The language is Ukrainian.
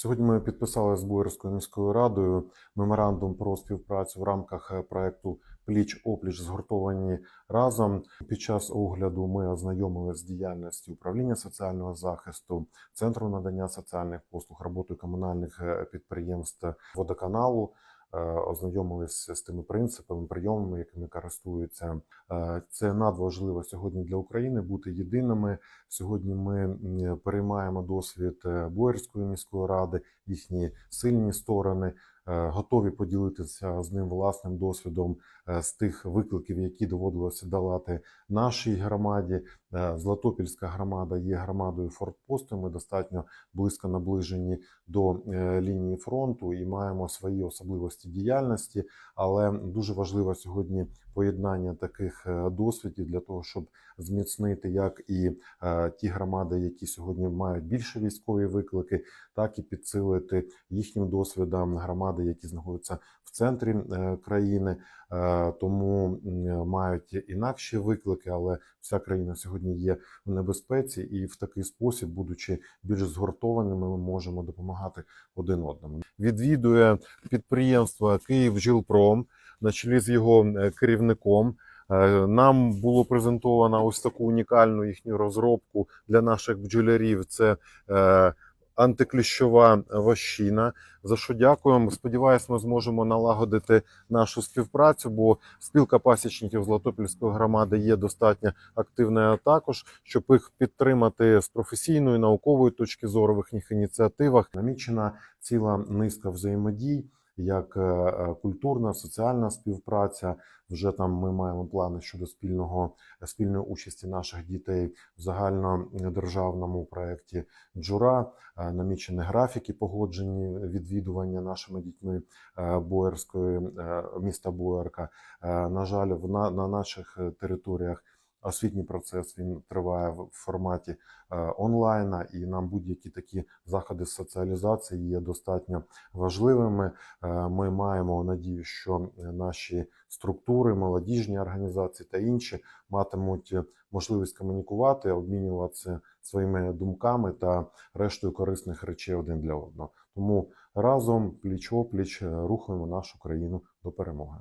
Сьогодні ми підписали з Буєрською міською радою меморандум про співпрацю в рамках е, проекту Пліч опліч згуртовані разом. Під час огляду ми ознайомилися з діяльністю управління соціального захисту, центру надання соціальних послуг, роботою комунальних е, підприємств водоканалу. Е, Ознайомилися з тими принципами, прийомами, якими користуються. Е, Це надважливо сьогодні для України бути єдиними. Сьогодні ми переймаємо досвід е, Боярської міської ради, їхні сильні сторони, готові поділитися з ним власним досвідом е, з тих викликів, які доводилося долати нашій громаді. Е, Златопільська громада є громадою фортпосту. Ми достатньо близько наближені до е, лінії фронту і маємо свої особливості діяльності. Але дуже важливо сьогодні поєднання таких е, досвідів для того, щоб зміцнити як і е, ті громади, які сьогодні мають більше військові виклики, так і підсилити їхнім досвідом громади, які знаходяться в центрі е, країни, Е, тому мають інакші виклики, але вся країна сьогодні є в небезпеці, і в такий спосіб, будучи більш згуртованими, ми можемо допомагати один одному. Відвідує підприємство «Київжилпром» на чолі з його е, керівником. Е, Нам було презентовано ось таку унікальну їхню розробку для наших бджолярів. Це е, антикліщова вощина. За що дякуємо. Сподіваюсь, ми зможемо налагодити нашу співпрацю, бо спілка пасічників Златопільської громади є достатньо активною також, щоб їх підтримати з професійної наукової точки зору в їхніх ініціативах. Намічена ціла низка взаємодій. Як е, е, культурна, соціальна співпраця, вже там ми маємо плани щодо спільного спільної участі наших дітей в загальнодержавному проєкті Джура. Е, Намічені графіки погоджені відвідування нашими дітьми Боярської міста Боярка. На жаль, на, на наших територіях освітній процес він триває в форматі е, онлайна, і нам будь-які такі заходи соціалізації є достатньо важливими. Е, Ми маємо надію, що наші структури, молодіжні організації та інші матимуть можливість комунікувати, обмінюватися своїми думками та рештою корисних речей один для одного. Тому разом пліч опліч рухаємо нашу країну до перемоги.